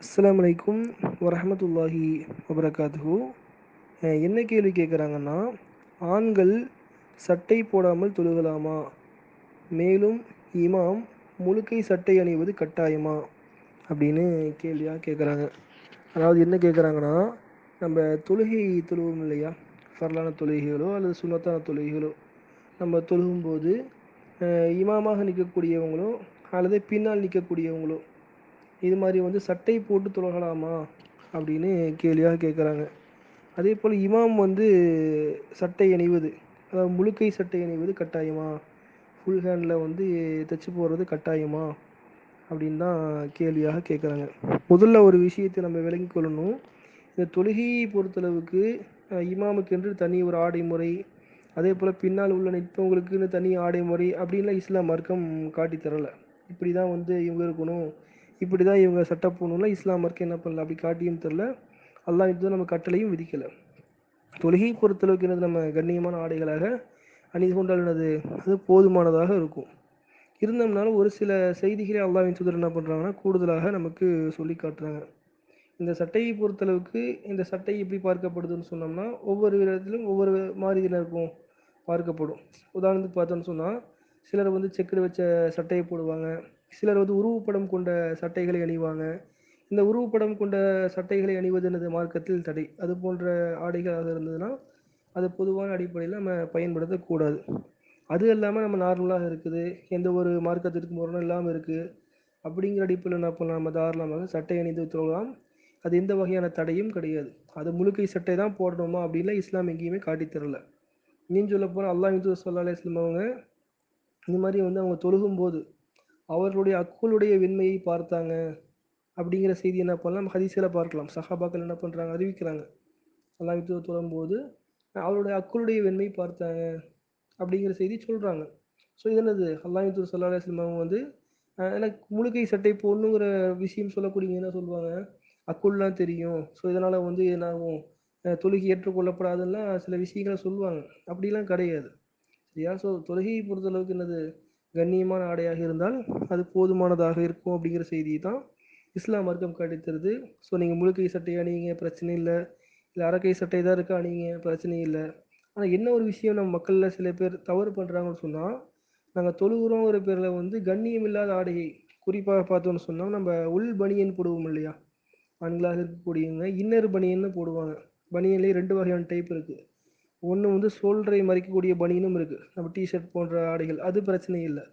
அஸ்லாம் வலைக்கும் வரமத்துல்லாஹி வபரகாத்து என்ன கேள்வி கேட்குறாங்கன்னா ஆண்கள் சட்டை போடாமல் தொழுகலாமா? மேலும் இமாம் முழுக்கை சட்டை அணிவது கட்டாயமா? அப்படின்னு கேள்வியாக கேட்குறாங்க அதாவது என்ன கேட்குறாங்கன்னா நம்ம தொழுகை தொழுவோம் இல்லையா? ஃபரலான தொழுகைகளோ அல்லது சுண்ணத்தான தொழுகைகளோ நம்ம தொழுகும்போது இமாமாக நிற்கக்கூடியவங்களோ அல்லது பின்னால் நிற்கக்கூடியவங்களோ இது மாதிரி வந்து சட்டை போட்டு தொழகலாமா அப்படின்னு கேள்வியாக கேட்குறாங்க அதே போல் இமாம் வந்து சட்டை அணிவது அதாவது முழுக்கை சட்டை அணிவது கட்டாயமா? ஃபுல் ஹேண்டில் வந்து தைச்சி போடுறது கட்டாயமா? அப்படின்னு தான் கேள்வியாக கேட்குறாங்க முதல்ல ஒரு விஷயத்தை நம்ம விளங்கி கொள்ளணும். இந்த தொழுகையை பொறுத்தளவுக்கு இமாமுக்கு இமாமுக்கென்று தனி ஒரு ஆடை முறை அதே போல் பின்னால் உள்ள நிற்பவங்களுக்குன்னு தனி ஆடை முறை அப்படின்லாம் இஸ்லாம் மார்க்கம் காட்டி தரலை. இப்படி தான் வந்து இவங்க இருக்கணும். இப்படி தான் இவங்க சட்டை போகணும்லாம் இஸ்லாம் மார்க்கம் என்ன பண்ணல? அப்படி காட்டியும் தெரில அல்லாஹ் இது நம்ம கட்டளையும் விதிக்கலை. தொழுகை பொறுத்தளவுக்கு என்னது? நம்ம கண்ணியமான ஆடைகளாக அணிந்து கொண்டால் என்னது? அது போதுமானதாக இருக்கும். இருந்தோம்னாலும் ஒரு சில செய்திகளை அல்லாவின் தூதர் என்ன பண்ணுறாங்கன்னா கூடுதலாக நமக்கு சொல்லி காட்டுறாங்க. இந்த சட்டையை பொறுத்தளவுக்கு இந்த சட்டை எப்படி பார்க்கப்படுதுன்னு சொன்னோம்னா ஒவ்வொரு இடத்திலும் ஒவ்வொரு மாதிரி இருக்கும் பார்க்கப்படும். உதாரணத்துக்கு பார்த்தோன்னு சொன்னால் சிலர் வந்து செக்குடு வச்ச சட்டையை போடுவாங்க. சிலர் வந்து உருவப்படம் கொண்ட சட்டைகளை அணிவாங்க. இந்த உருவப்படம் கொண்ட சட்டைகளை அணிவது எனது மார்க்கத்தில் தடை. அது போன்ற ஆடைகளாக இருந்ததுன்னா அது பொதுவான அடிப்படையில் நம்ம பயன்படுத்தக்கூடாது. அது இல்லாமல் நம்ம நார்மலாக இருக்குது. எந்த ஒரு மார்க்கத்திற்கு முரணம் இல்லாமல் இருக்குது அப்படிங்கிற அடிப்படையில் என்ன பண்ணலாம்? நம்ம தாராளமாக சட்டை அணிந்து தொழலாம் அது எந்த வகையான தடையும் கிடையாது. அது முழுக்கை சட்டை தான் போடணுமா அப்படின்லாம் இஸ்லாம் எங்கேயுமே காட்டித் தரல. இன்னும் சொல்ல போனால் அல்லாஹ் இந்து சொல்லா அலிஸ்லாம் அவங்க இந்த மாதிரி வந்து அவங்க தொழுகும்போது அவர்களுடைய அக்குளுடைய வெண்மையை பார்த்தாங்க. அப்படிங்கிற செய்தி என்ன பண்ணலாம்? ஹதீஸில் பார்க்கலாம். சஹாபாக்கள் என்ன பண்ணுறாங்க அறிவிக்கிறாங்க. அல்லாஹ் வித்து தொழும்போது அவருடைய அக்குளுடைய வெண்மை பார்த்தாங்க. அப்படிங்கிற செய்தி சொல்கிறாங்க ஸோ இது என்னது? அல்லாமித்தூர் வித்து சொல்லா வந்து எனக்கு முழுக்கை சட்டை போடணுங்கிற விஷயம் சொல்லக்கூடியவங்க என்ன சொல்லுவாங்க? அக்குள்லாம் தெரியும். ஸோ இதனால் வந்து என்னாகும்? தொழுகி தொழுகை ஏற்றுக்கொள்ளப்படாதுன்னா சில விஷயங்களை சொல்லுவாங்க. அப்படிலாம் கிடையாது. சரியா? ஸோ தொழுகையை பொறுத்தளவுக்கு என்னது? கண்ணியமான ஆடையாக இருந்தால் அது போதுமானதாக இருக்கும் அப்படிங்கிற செய்தியை தான் இஸ்லாம் மார்க்கம் காட்டித்தருது ஸோ நீங்கள் முழுக்கை சட்டை அணியுங்க பிரச்சனை இல்லை. இல்லை அறக்கை சட்டை தான் இருக்கா அணியுங்க பிரச்சனை இல்லை. ஆனால் என்ன ஒரு விஷயம் நம்ம மக்களில் சில பேர் தவறு பண்ணுறாங்கன்னு சொன்னால் நாங்கள் தொழுகிறோங்கிற பேரில் வந்து கண்ணியம் இல்லாத ஆடையை குறிப்பாக பார்த்தோன்னு சொன்னால் நம்ம உள் பனியன் போடுவோம் இல்லையா? ஆண்களாக இருக்கக்கூடியவங்க இன்னர் பனியன்னு போடுவாங்க. பனியன்லேயே ரெண்டு வகையான டைப் இருக்குது ஒன்று வந்து சோல்டரை மறைக்கக்கூடிய பனியனும் இருக்குது நம்ம டிஷர்ட் போன்ற ஆடைகள் அது பிரச்சனை இல்லை.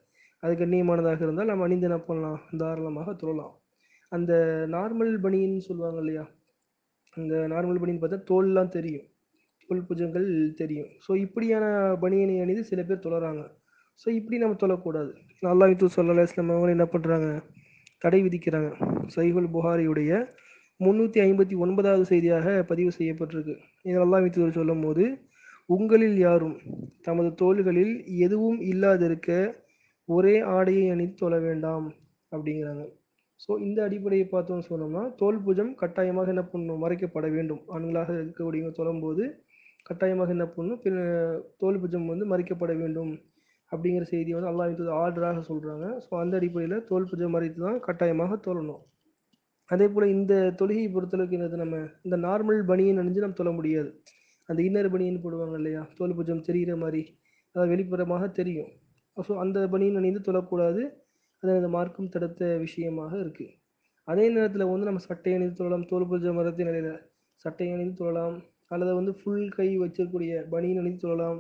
அது கண்ணியமானதாக இருந்தால் நம்ம அணிந்து என்ன பண்ணலாம்? தாராளமாக தொழலாம். அந்த நார்மல் பனியன் சொல்லுவாங்க இல்லையா? அந்த நார்மல் பனியன் பார்த்தா தோல்லாம் தெரியும். தோல் புஜங்கள் தெரியும். ஸோ இப்படியான பனியனை அணிந்து சில பேர் தொழறாங்க ஸோ இப்படி நம்ம தொழக்கூடாது நல்லா வித்து சொல்லலை இஸ்லாம் அவங்க என்ன பண்ணுறாங்க தடை விதிக்கிறாங்க. சைகுல் புகாரியுடைய முந்நூற்றி ஐம்பத்தி ஒன்பதாவது செய்தியாக பதிவு செய்யப்பட்டிருக்கு. இதில் நல்லா வித்து சொல்லும் போது உங்களில் யாரும் தமது தோள்களில் எதுவும் இல்லாதிருக்க ஒரே ஆடையை அணிந்து தொழ வேண்டாம் அப்படிங்கிறாங்க. ஸோ இந்த அடிப்படையை பார்த்தோம்னு சொன்னோம்னா தோல் பூஜம் கட்டாயமாக என்ன பண்ணணும் மறைக்கப்பட வேண்டும். ஆண்களாக இருக்கக்கூடியவங்க தொழும்போது கட்டாயமாக என்ன பண்ணணும் பின் தோல் பூஜம் வந்து மறைக்கப்பட வேண்டும் அப்படிங்கிற செய்தியை வந்து அல்லாஹ் வித்து ஆர்டராக சொல்கிறாங்க ஸோ அந்த அடிப்படையில் தோல் பூஜை மறைத்து தான் கட்டாயமாக தொழணும். அதே போல் இந்த தொழுகையை பொறுத்தளவுக்கு என்னது? நம்ம இந்த நார்மல் பனியை நினைஞ்சு நம்ம தொழ முடியாது. அந்த இன்னர் பனியன் போடுவாங்க இல்லையா? தோல் பூஜம் தெரிகிற மாதிரி. அதாவது வெளிப்புறமாக தெரியும். ஸோ அந்த பனியன் அணிந்து தொழக்கூடாது. அது அந்த மார்க்கம் தடுத்த விஷயமாக இருக்குது அதே நேரத்தில் வந்து நம்ம சட்டை அணிந்து தொழலாம். தோல் பூஜை மரத்தின் நிலையில் சட்டை அணிந்து தொழலாம். அல்லது வந்து ஃபுல் கை வச்சிருக்கக்கூடிய பனியன் அணிந்து தொழலாம்.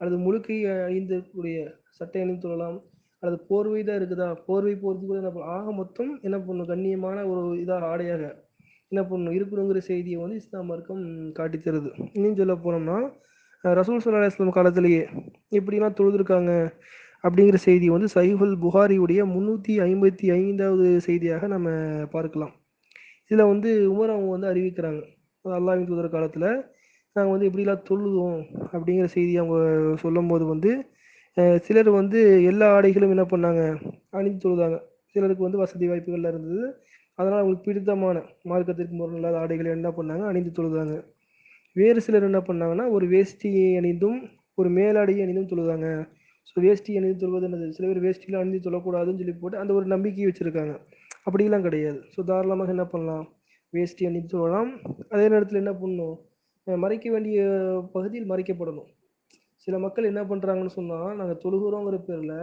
அல்லது முழுக்கை அணிந்திருக்கக்கூடிய சட்டை அணிந்து தொழலாம். அல்லது போர்வை தான் இருக்குதா? போர்வை போகிறது கூட என்ன ஆக மொத்தம் என்ன பண்ணணும் கண்ணியமான ஒரு இதாக ஆடையாக என்ன பண்ணணும் இருக்கணுங்கிற செய்தியை வந்து இஸ்லாம் மார்க்கம் காட்டி தருது. இன்னும் சொல்ல போனோம்னா ரசூல் சல்லா இஸ்லாம் காலத்திலேயே எப்படிலாம் தொழுதுருக்காங்க அப்படிங்கிற செய்தி வந்து சைஹுல் புகாரியுடைய முந்நூற்றி ஐம்பத்தி ஐந்தாவது செய்தியாக நம்ம பார்க்கலாம். இதில் வந்து உமர் அவங்க வந்து அறிவிக்கிறாங்க. அல்லாவின் தூதர் காலத்தில் நாங்கள் வந்து எப்படிலாம் தொழுதுவோம் அப்படிங்கிற செய்தி அவங்க சொல்லும்போது வந்து சிலர் வந்து எல்லா ஆடைகளும் என்ன பண்ணாங்க? அணிந்து தொழுதாங்க. சிலருக்கு வந்து வசதி வாய்ப்புகள்லாம் இருந்தது. அதனால் அவங்களுக்கு பிடித்தமான மார்க்கத்திற்கு முரண் இல்லாத ஆடைகளை என்ன பண்ணாங்க? அணிந்து தொழுதாங்க. வேறு சிலர் என்ன பண்ணாங்கன்னா ஒரு வேஷ்டியை அணிந்தும் ஒரு மேலாடையை அணிந்தும் தொழுதாங்க. ஸோ வேஷ்டி அணிந்து தொழுவது என்னது? சில பேர் வேஷ்டியில் அணிந்து தொழக்கூடாதுன்னு சொல்லி போட்டு அந்த ஒரு நம்பிக்கையை வச்சுருக்காங்க. அப்படிலாம் கிடையாது. ஸோ தாராளமாக என்ன பண்ணலாம்? வேஷ்டி அணிந்து தொழலாம். அதே நேரத்தில் என்ன பண்ணணும்? மறைக்க வேண்டிய பகுதியில் மறைக்கப்படணும். சில மக்கள் என்ன பண்ணுறாங்கன்னு சொன்னால் நாங்கள் தொழுகிறோங்கிற பேரில்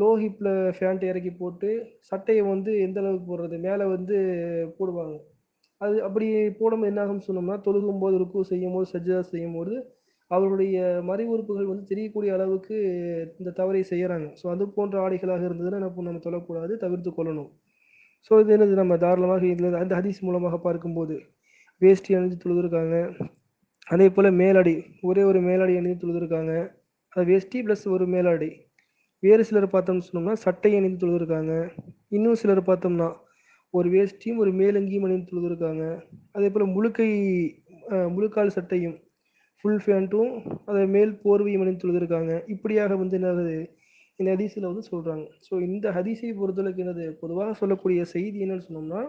லோ ஹிப்பில் ஃபேண்ட் இறக்கி போட்டு சட்டையை வந்து எந்த அளவுக்கு போடுறது? மேலே வந்து போடுவாங்க. அது அப்படி போடாமல் என்ன ஆகும்னு சொன்னோம்னா தொழுகும் போது ருக்கு செய்யும் போது சஜ்ஜா செய்யும் போது அவருடைய மறை உறுப்புகள் வந்து தெரியக்கூடிய அளவுக்கு இந்த தவறை செய்கிறாங்க ஸோ அது போன்ற ஆடைகளாக இருந்ததுன்னா என்ன நம்ம தொழக்கூடாது தவிர்த்து கொள்ளணும். ஸோ இது என்னது? நம்ம தாராளமாக இதில் அந்த ஹதீஸ் மூலமாக பார்க்கும்போது வேஷ்டி அணிஞ்சு தொழுதுருக்காங்க. அதே போல் மேலாடை ஒரே ஒரு மேலாடை அணிஞ்சு தொழுதுருக்காங்க. அது வேஷ்டி ப்ளஸ் ஒரு மேலாடை. வேறு சிலர் பார்த்தோம்னு சொன்னோம்னா சட்டை அணிந்து தொழுதுருக்காங்க. இன்னும் சிலர் பார்த்தோம்னா ஒரு வேஷ்டியும் ஒரு மேலங்கியும் அணிந்து தொழுதுருக்காங்க. அதே போல் முழுக்கை முழுக்கால் சட்டையும் ஃபுல் ஃபேண்ட்டும் அதை மேல் போர்வையும் அணிந்து தொழுதுருக்காங்க. இப்படியாக வந்து என்னது இந்த ஹதீஸில் வந்து சொல்கிறாங்க ஸோ இந்த ஹதீஸை பொறுத்தளவுக்கு என்னது? பொதுவாக சொல்லக்கூடிய செய்தி என்னன்னு சொன்னோம்னா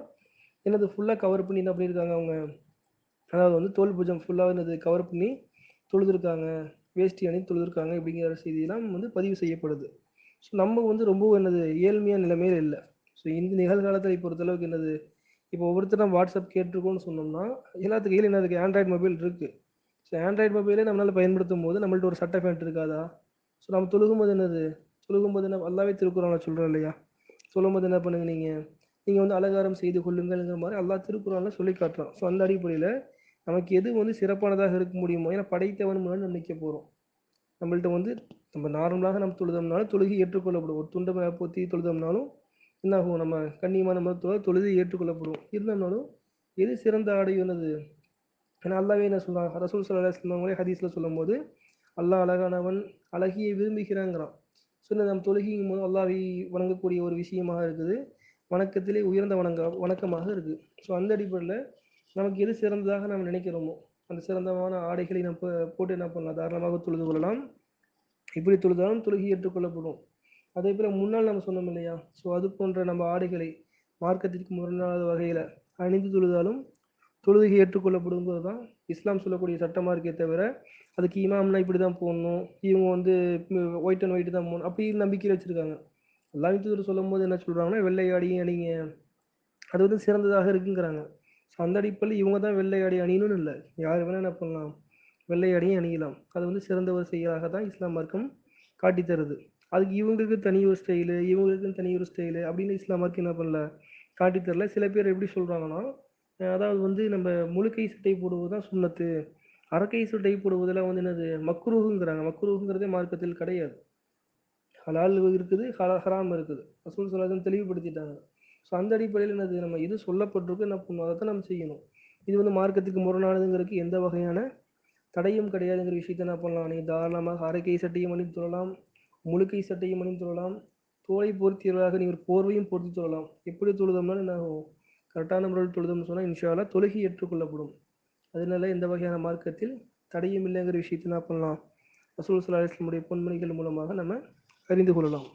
என்னது? ஃபுல்லாக கவர் பண்ணி என்ன பண்ணியிருக்காங்க அவங்க? அதாவது வந்து தோல் பூஜம் ஃபுல்லாக என்னது? கவர் பண்ணி தொழுதுருக்காங்க. வேஷ்டி அணி தொழுதுருக்காங்க அப்படிங்கிற செய்தியெல்லாம் வந்து பதிவு செய்யப்படுது. ஸோ நம்ம வந்து ரொம்ப என்னது ஏழ்மையான நிலைமையில் இல்லை. ஸோ இந்த நிகழ்காலத்தை பொறுத்தளவுக்கு என்னது இப்போ ஒவ்வொருத்தர் நம்ம வாட்ஸ்அப் கேட்டிருக்கோம்னு சொன்னோம்னா எல்லாத்துக்கு கையில் என்ன இருக்குது ஆண்ட்ராய்டு மொபைல் இருக்குது ஸோ ஆண்ட்ராய்டு மொபைலே நம்மளால் பயன்படுத்தும் போது நம்மள்ட்ட ஒரு சட்டை பேண்ட் இருக்காதா? ஸோ நம்ம தொழுகும்போது என்னது தொழுகும்போது என்ன அல்லாவே திருக்குறான சொல்கிறோம் இல்லையா? சொல்லும்போது என்ன பண்ணுங்க நீங்கள் நீங்கள் வந்து அலங்காரம் செய்து கொள்ளுங்கள்ங்கிற மாதிரி எல்லா திருக்குறானில் சொல்லி காட்டுறோம் ஸோ அந்த அடிப்படையில் நமக்கு எது வந்து சிறப்பானதாக இருக்க முடியுமோ ஏன்னா படைத்தவன் முன்னாடி நினைக்க நிற்க போகிறோம் நம்மள்ட்ட வந்து நம்ம நார்மலாக நம்ம தொழுதோம்னாலும் தொழுகி ஏற்றுக்கொள்ளப்படும். ஒரு துண்டை மேலே தொழுதோம்னாலும் என்னாகும்? நம்ம கண்ணியமான மருத்துவ தொழுகை ஏற்றுக்கொள்ளப்படும். இருந்தாலும் எது சிறந்த ஆடை என்னது ஏன்னா அல்லாவே என்ன சொல்கிறான் ரசூல் சல்லா இஸ்லாமங்களே ஹதீஸில் சொல்லும்போது அல்லாஹ் அழகானவன் அழகியை விரும்புகிறாங்கிறான் ஸோ இந்த நம்ம தொழுகிங்கும் போது அல்லாவை வணங்கக்கூடிய ஒரு விஷயமாக இருக்குது. வணக்கத்திலே உயர்ந்த வணங்க வணக்கமாக இருக்குது. ஸோ அந்த அடிப்படையில் நமக்கு எது சிறந்ததாக நம்ம நினைக்கிறோமோ அந்த சிறந்தமான ஆடைகளை நம்ம போட்டு என்ன பண்ணலாம்? தாராளமாக தொழுது கொள்ளலாம். இப்படி தொழுதாலும் தொழுகி ஏற்றுக்கொள்ளப்படும். அதே போல் முன்னால் நம்ம சொன்னோம் இல்லையா? ஸோ அது போன்ற நம்ம ஆடைகளை மார்க்கத்திற்கு முரணாத வகையில் அணிந்து தொழுதாலும் தொழுகை ஏற்றுக்கொள்ளப்படும்போது தான் இஸ்லாம் சொல்லக்கூடிய சட்டமாக இருக்கே தவிர அதுக்கு இமாம்னா இப்படி தான் போடணும். இவங்க வந்து ஒயிட் அண்ட் ஒயிட் தான் போடணும். அப்படி நம்பிக்கையில் வச்சுருக்காங்க. அல்லாஹ் தூதர் சொல்லும் போது என்ன சொல்கிறாங்கன்னா வெள்ளை ஆடியும் அணிங்க. அது வந்து சிறந்ததாக இருக்குங்கிறாங்க. ஸோ அந்த அடிப்படையில் இவங்க தான் வெள்ளை ஆடை அணியணும்னு இல்லை. யார் வேணால் என்ன பண்ணலாம்? வெள்ளை ஆடையும் அணியலாம். அது வந்து சிறந்த ஒரு செயலாக தான் இஸ்லாம் மார்க்கம் காட்டி தருது. அதுக்கு இவங்களுக்கு தனி ஒரு ஸ்டைலு இவங்களுக்கு தனி ஒரு ஸ்டைலு அப்படின்னு இஸ்லாம் மார்க்கம் என்ன பண்ணல? காட்டித் தரல. சில பேர் எப்படி சொல்கிறாங்கன்னா அதாவது வந்து நம்ம முழுக்கை சட்டை போடுவது தான் சுண்ணத்து. அரக்கை சட்டை போடுவதெல்லாம் வந்து என்னது? மக்ரூஹுங்கிறாங்க. மக்ரூஹுங்கிறதே மார்க்கத்தில் கிடையாது. ஹலால் இருக்குது ஹலா ஹராம் இருக்குது. ரசூல் சொல்லாதன் தெளிவுபடுத்திட்டாங்க. ஸோ அந்த அடிப்படையில் என்னது? நம்ம எது சொல்லப்பட்டிருக்கோ என்ன பண்ணணும் அதை தான் நம்ம செய்யணும். இது வந்து மார்க்கத்துக்கு முரணானதுங்கிறதுக்கு எந்த வகையான தடையும் கிடையாதுங்கிற விஷயத்தை என்ன பண்ணலாம்? நீங்கள் தாராளமாக அரைக்கை சட்டையும் அணிந்து சொல்லலாம் முழுக்கை சட்டையும் அணிந்து சொல்லலாம் தோலை பொருத்தியவர்களாக நீங்கள் போர்வையும் பொருத்தி சொல்லலாம். எப்படி தொழுதோம்னா என்ன ஆகும்? கரெக்டான முறையில் தொழுதம்னு சொன்னால் இன்ஷால்லா தொழுகி ஏற்றுக்கொள்ளப்படும். அதனால எந்த வகையான மார்க்கத்தில் தடையும் இல்லைங்கிற விஷயத்தை என்ன பண்ணலாம்? ரசூல் சலாஹ் இஸ்லமுடைய பொன்மணிகள் மூலமாக நம்ம அறிந்து கொள்ளலாம்.